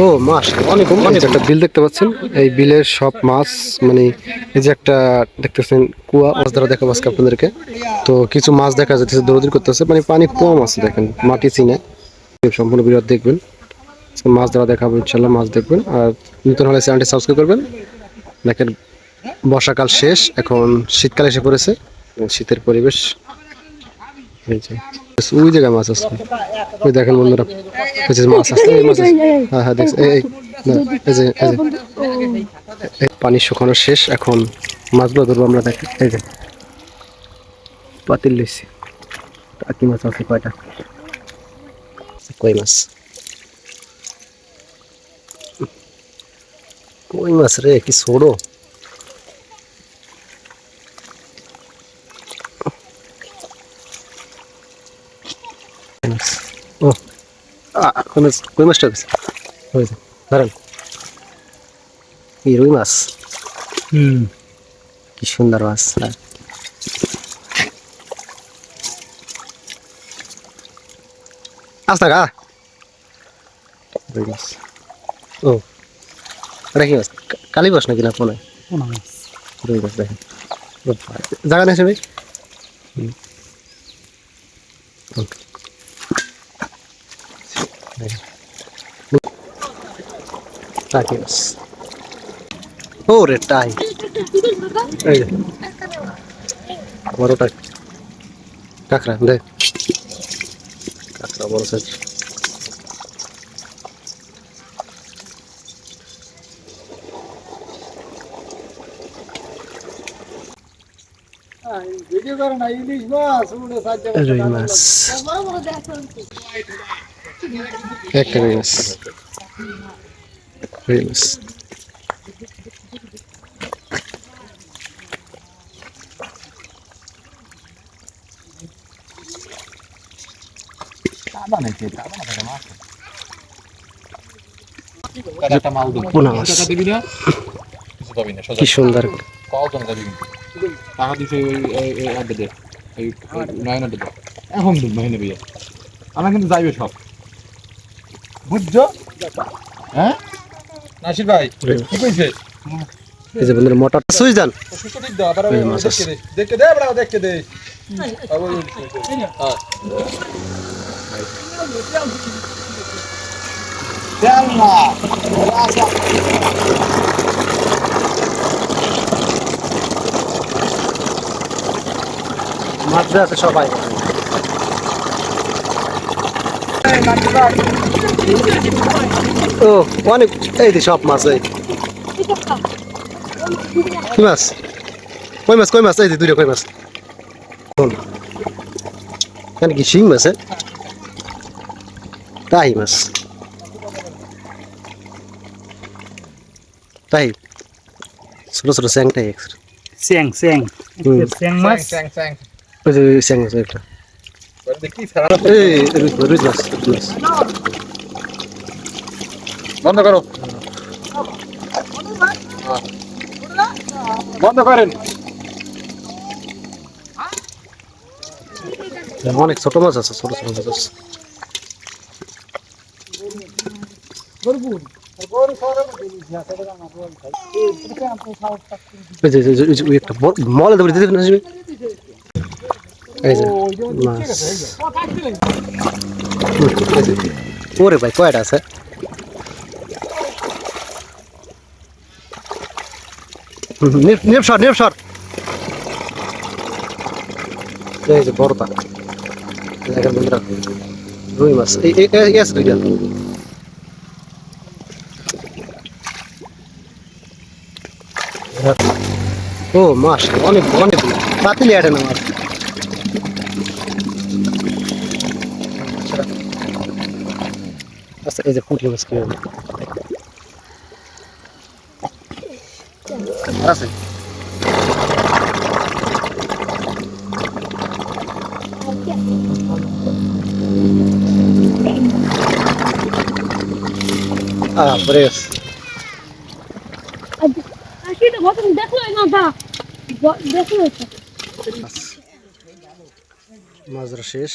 ও মাছ অনেক অনেক একটা বিল দেখতে পাচ্ছেন এই বিলের সব মাছ মানে এই যে একটা দেখতেছেন কুয়া মাছ দ্বারা দেখা আজকে আপনাদেরকে। তো কিছু মাছ দেখা যাচ্ছে দৌড়দৌড়ি করতেছে মানে পানি কম আছে দেখেন মাটি চিনে। সম্পূর্ণ বিরাট দেখবেন। মাছ দ্বারা দেখাবো ইনশাল্লাহ মাছ দেখবেন। আর নতুন হলে চ্যানেলটি সাবস্ক্রাইব করবেন। দেখেন বর্ষাকাল শেষ এখন শীতকাল এসে পড়েছে শীতের পরিবেশ। এই যে। ওই জায়গায় মাছ আছে ওই দেখেন বন্ধুরা মাছ এই মাছ হ্যাঁ হ্যাঁ দেখছি পানি শুকানো শেষ, এখন মাছগুলো ধরবো আমরা দেখি এই যে। পাতিল লইছি। টাকি মাছ আছে কয়টা? কই মাছ? কই মাছ রে, কি ছোড়ো ও কই মাছ কই মাছটা গেছে হয়েছে ধরেন এই রুই মাছ। হুম। কি সুন্দর মাছ হ্যাঁ। আস্তা গা রুই মাছ। ও এটা কি মাছ? কালী মাছ নাকি না মাছ। রুই মাছ দেখেন। জায়গা নেই হুম। হুম। টাকি মাছ ও রে টাই এই যে। বড় টাই কাঁকড়া দেখ কাঁকড়া বড় সাইজ। রুই মাছ। একটা রুই মাছ। সোজা কি সুন্দর টাকা দিছে ওই এখন বিয়ে কিন্তু যাইবে সব বুঝছ হ্যাঁ নাসির ভাই কি কইছে? এই যে বন্ধুরা মোটর সুইচ দেন। সুস্থ ঠিক দাও আবার এই দেখে দে দেখে দে বড় দেখে দে। হ্যাঁ চল না মাছ আছে সবাই ও অনেক এই যে সব মাছ এই। কি মাছ? কই মাছ কই মাছ? এই যে দুইটা কই মাছ। এখানে কি শিং মাছ এ? তাই মাছ। তাই। ছোট ছোট স্যাংটাই স্যাং স্যাং হুম। স্যাং মাছ? স্যাং স্যাং ওই স্যাং মাছ একটা দেখি সারা এই রুই মাছ রুই মাছ। বন্ধ করো। বন্ধ করেন। অনেক ছোট মাছ আছে ছোট ছোট মাছ আছে। মলে ধরে দিতে না আসবে। ওরে ভাই কয়টা আছে? নিপ সর নিপ সর এই যে বড়টা দেখেন বন্ধুরা রুই মাছ এই আছে দুইটা ও মাছ অনেক অনেক পাতিলি আটে না মাছ আচ্ছা এই যে পুঁটি মাছ কি আছে Ah, preço. Aqui এটা মাছ ধরা শেষ